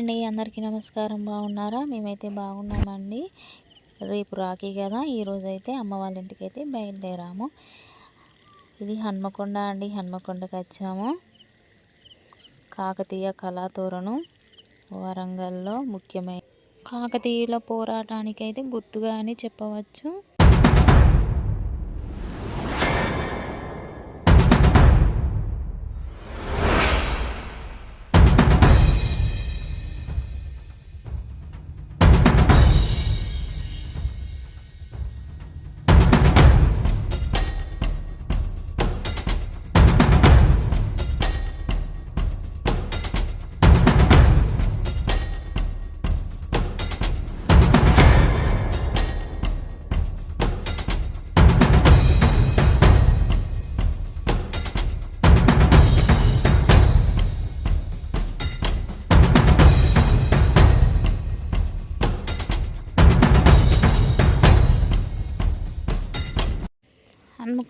అండి అందరికీ నమస్కారం. బాగున్నారా? మేమైతే బాగున్నామండి. రేపు రాఖీ కదా ఈరోజు అయితే అమ్మ వాళ్ళ ఇంటికి అయితే బయలుదేరాము. ఇది హన్మకొండ అండి హన్మకొండకి వచ్చాము. కాకతీయ కళాతోరణం వరంగల్లో ముఖ్యమైన కాకతీయుల పోరాటానికి అయితే గుర్తుగా అని చెప్పవచ్చు.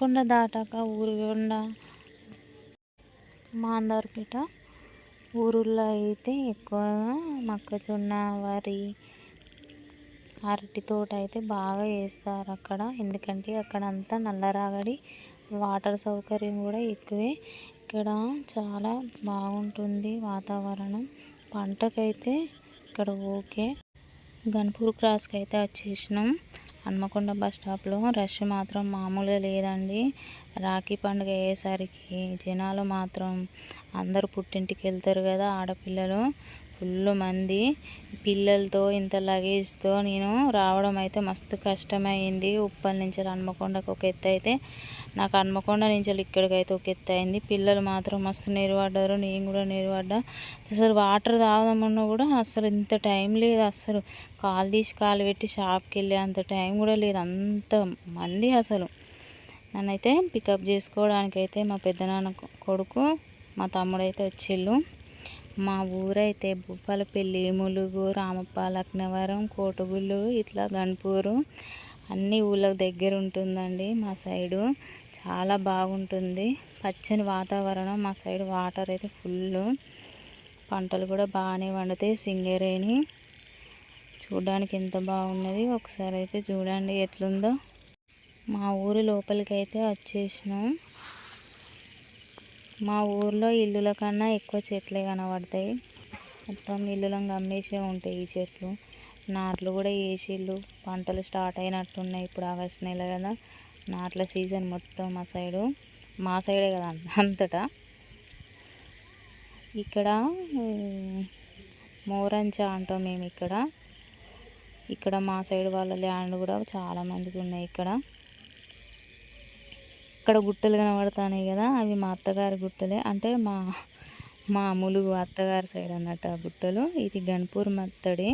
కొండ దాటాక ఊరుగొండ మాందార్పేట. ఊరుల్లో అయితే ఎక్కువగా మొక్కజొన్న వరి అరటి తోట అయితే బాగా వేస్తారు అక్కడ. ఎందుకంటే అక్కడ అంతా నల్లరాగడి వాటర్ సౌకర్యం కూడా ఎక్కువే. ఇక్కడ చాలా బాగుంటుంది వాతావరణం. పంటకైతే ఇక్కడ ఓకే. గన్పూర్ క్రాస్కి అయితే వచ్చేసినాం. హన్మకొండ బస్ స్టాప్లో రష్ మాత్రం మామూలుగా లేదండి. రాఖీ పండుగ అయ్యేసరికి జనాలు మాత్రం అందరు పుట్టింటికి వెళ్తారు కదా ఆడపిల్లలు. ఫుల్ మంది. పిల్లలతో ఇంత లగేజ్తో నేను రావడం అయితే మస్తు కష్టమైంది. ఉప్పల్ నుంచి హన్మకొండకు ఒక ఎత్తు అయితే నాకు హన్మకొండ నుంచి ఇక్కడికి అయితే ఒక ఎత్తు అయింది. పిల్లలు మాత్రం మస్తు నేరుపడ్డారు. నేను కూడా నేరుపడ్డా. అసలు వాటర్ తాగుదామన్నా కూడా అసలు ఇంత టైం లేదు. అసలు కాలు తీసి కాలు పెట్టి షాప్కి వెళ్ళే అంత టైం కూడా లేదు. అంత మంది అసలు. నన్నైతే పికప్ చేసుకోవడానికి అయితే మా పెద్దనాన్న కొడుకు మా తమ్ముడు అయితే వచ్చిళ్ళు. మా ఊరైతే భూపాలపల్లి ములుగు రామప్ప లక్నవరం కోటగుళ్ళు ఇట్లా గణపూరు అన్ని ఊళ్ళకి దగ్గర ఉంటుందండి మా సైడు. చాలా బాగుంటుంది. పచ్చని వాతావరణం మా సైడ్. వాటర్ అయితే ఫుల్ పంటలు కూడా బాగానే వండుతాయి సింగరేణి చూడడానికి ఎంత బాగున్నది ఒకసారి అయితే చూడండి ఎట్లుందో. మా ఊరు లోపలికి అయితే వచ్చేసినాం. మా ఊర్లో ఇల్లుల కన్నా ఎక్కువ చెట్లే కనబడతాయి. మొత్తం ఇల్లులను గమ్మేసే ఉంటాయి ఈ చెట్లు. నాట్లు కూడా వేసిళ్ళు. పంటలు స్టార్ట్ అయినట్టున్నాయి ఇప్పుడు ఆగస్ట్ నెల కదా. నాట్ల సీజన్ మొత్తం మా సైడు. మా సైడే కదా అంతటా. ఇక్కడ మోరంచ అంటాం మేము ఇక్కడ. ఇక్కడ మా సైడ్ వాళ్ళ ల్యాండ్ కూడా చాలామందికి ఉన్నాయి ఇక్కడ. ఇక్కడ గుట్టలు కనబడుతున్నాయి కదా అవి మా అత్తగారి గుట్టలే. అంటే మా మా ములుగు అత్తగారి సైడ్ అన్నట్టు ఆ గుట్టలు. ఇది గణపూర్ మత్తడి.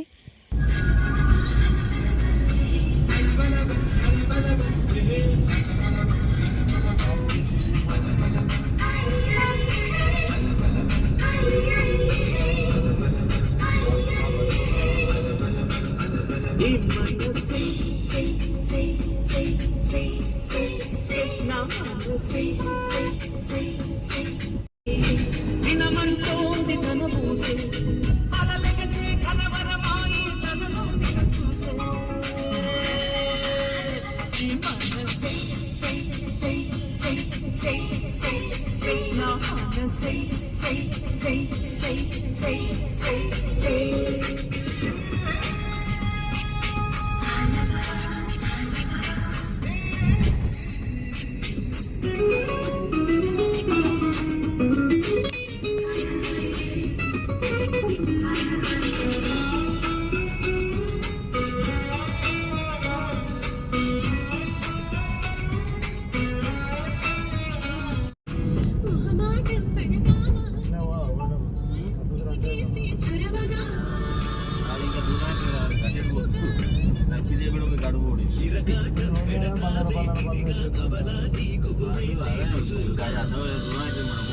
కనబూసే అలలెగసే కలవరమాయి తనలోని చూసే ఈ మనసే సై సై సై సై సై సై నా మనసే సై సై సై సై సై సై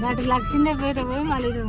గటు లక్ష్మీ పేట పోయి మళ్ళీ ఇది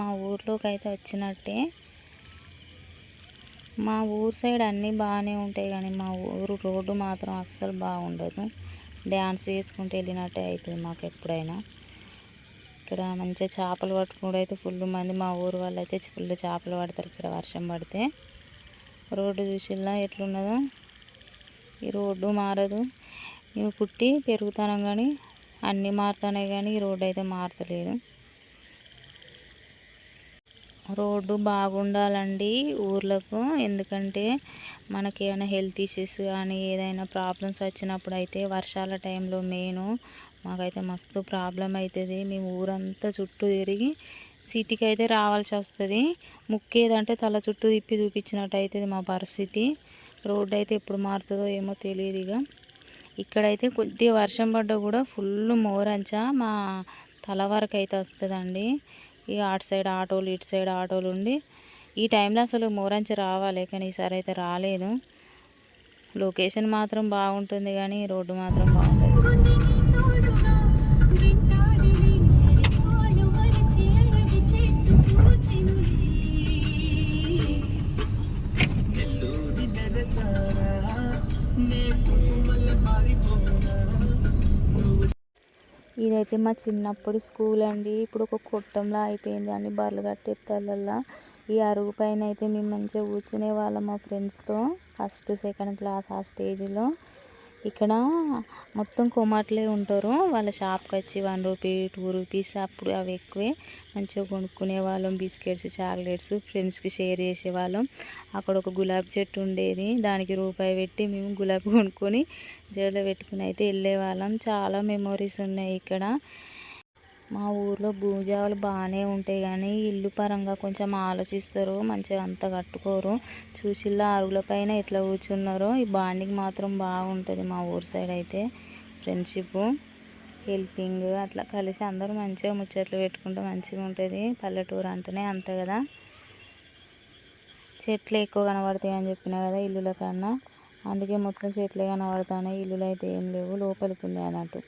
మా ఊర్లోకి అయితే వచ్చినట్టే. మా ఊరు సైడ్ అన్నీ బాగానే ఉంటాయి కానీ మా ఊరు రోడ్డు మాత్రం అస్సలు బాగుండదు. డ్యాన్స్ చేసుకుంటూ వెళ్ళినట్టే అవుతుంది మాకు ఎప్పుడైనా. ఇక్కడ మంచిగా చేపలు పట్టుకుంటూ అయితే ఫుల్ మంది మా ఊరు వాళ్ళు అయితే ఫుల్ చేపలు పడతారు ఇక్కడ వర్షం పడితే. రోడ్డు చూసిల్లా ఎట్లున్నదో. ఈ రోడ్డు మారదు. మేము పుట్టి పెరుగుతాం కానీ అన్నీ మారుతున్నాయి కానీ ఈ రోడ్డు అయితే మారతలేదు. రోడ్డు బాగుండాలండి ఊర్లకు. ఎందుకంటే మనకి ఏమైనా హెల్త్ ఇష్యూస్ కానీ ఏదైనా ప్రాబ్లమ్స్ వచ్చినప్పుడు అయితే వర్షాల టైంలో మెయిన్ మాకైతే మస్తు ప్రాబ్లం అవుతుంది మేము ఊరంతా చుట్టూ తిరిగి సిటీకి అయితే రావాల్సి వస్తుంది. ముక్కేదంటే తల చుట్టూ తిప్పి చూపించినట్టు అవుతుంది మా పరిస్థితి. రోడ్డు అయితే ఎప్పుడు మారుతుందో ఏమో తెలియదు ఇక ఇక్కడైతే కొద్దిగా వర్షం పడ్డా కూడా ఫుల్ మోరంచా మా తల వరకు అయితే వస్తుందండి. ఇక అటు సైడ్ ఆటోలు ఇటు సైడ్ ఆటోలు ఉండి ఈ టైంలో అసలు మోరంచి రావాలి. కానీ ఈసారి అయితే రాలేదు. లొకేషన్ మాత్రం బాగుంటుంది కానీ రోడ్డు మాత్రం బాగుంటుంది. ఇదైతే మా చిన్నప్పుడు స్కూల్ అండి. ఇప్పుడు ఒక కొట్టంలా అయిపోయింది అని బర్రెలు కట్టేస్తాళ్ళల్లా ఈ అరుగు పైన అయితే మేము మంచిగా కూర్చునే వాళ్ళం మా ఫ్రెండ్స్తో. ఫస్ట్ సెకండ్ క్లాస్ ఆ స్టేజ్లో. ఇక్కడ మొత్తం కొమాట్లే ఉంటారు. వాళ్ళ షాప్కి వచ్చి వన్ రూపీ టూ రూపీస్ అప్పుడు అవి ఎక్కువే. మంచిగా కొనుక్కునే వాళ్ళం బిస్కెట్స్ చాక్లెట్స్ ఫ్రెండ్స్కి షేర్ చేసేవాళ్ళం అక్కడ ఒక గులాబీ చెట్టు ఉండేది. దానికి రూపాయి పెట్టి మేము గులాబీ కొనుక్కొని జడలో పెట్టుకుని అయితే వెళ్ళేవాళ్ళం చాలా మెమొరీస్ ఉన్నాయి ఇక్కడ. మా ఊర్లో భూజాలు బాగానే ఉంటాయి కానీ ఇల్లు పరంగా కొంచెం ఆలోచిస్తారు మంచిగా అంత కట్టుకోరు. చూసిల్లా అరుగుల పైన ఎట్లా కూర్చున్నారో ఈ బాండింగ్ మాత్రం బాగుంటుంది మా ఊరు సైడ్ అయితే. ఫ్రెండ్షిప్ హెల్పింగ్ అట్లా కలిసి అందరూ మంచిగా ముచ్చట్లు పెట్టుకుంటే మంచిగా ఉంటుంది. పల్లెటూరు అంటేనే అంత కదా. చెట్లు ఎక్కువ కనబడతాయి అని చెప్పిన కదా ఇల్లుల కన్నా. అందుకే మొత్తం చెట్లే కనబడతాయి ఇల్లులు అయితే ఏం లేవు లోపలికి ఉండే అన్నట్టు.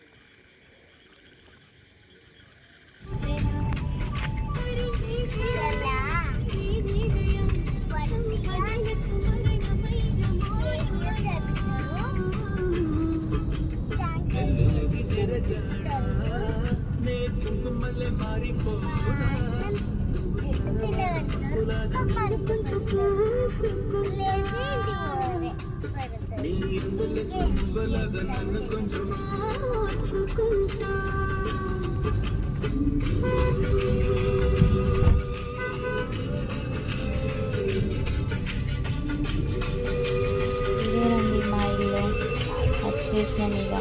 ఇదేనండి మా ఇల్లు. వచ్చేసాను ఇక.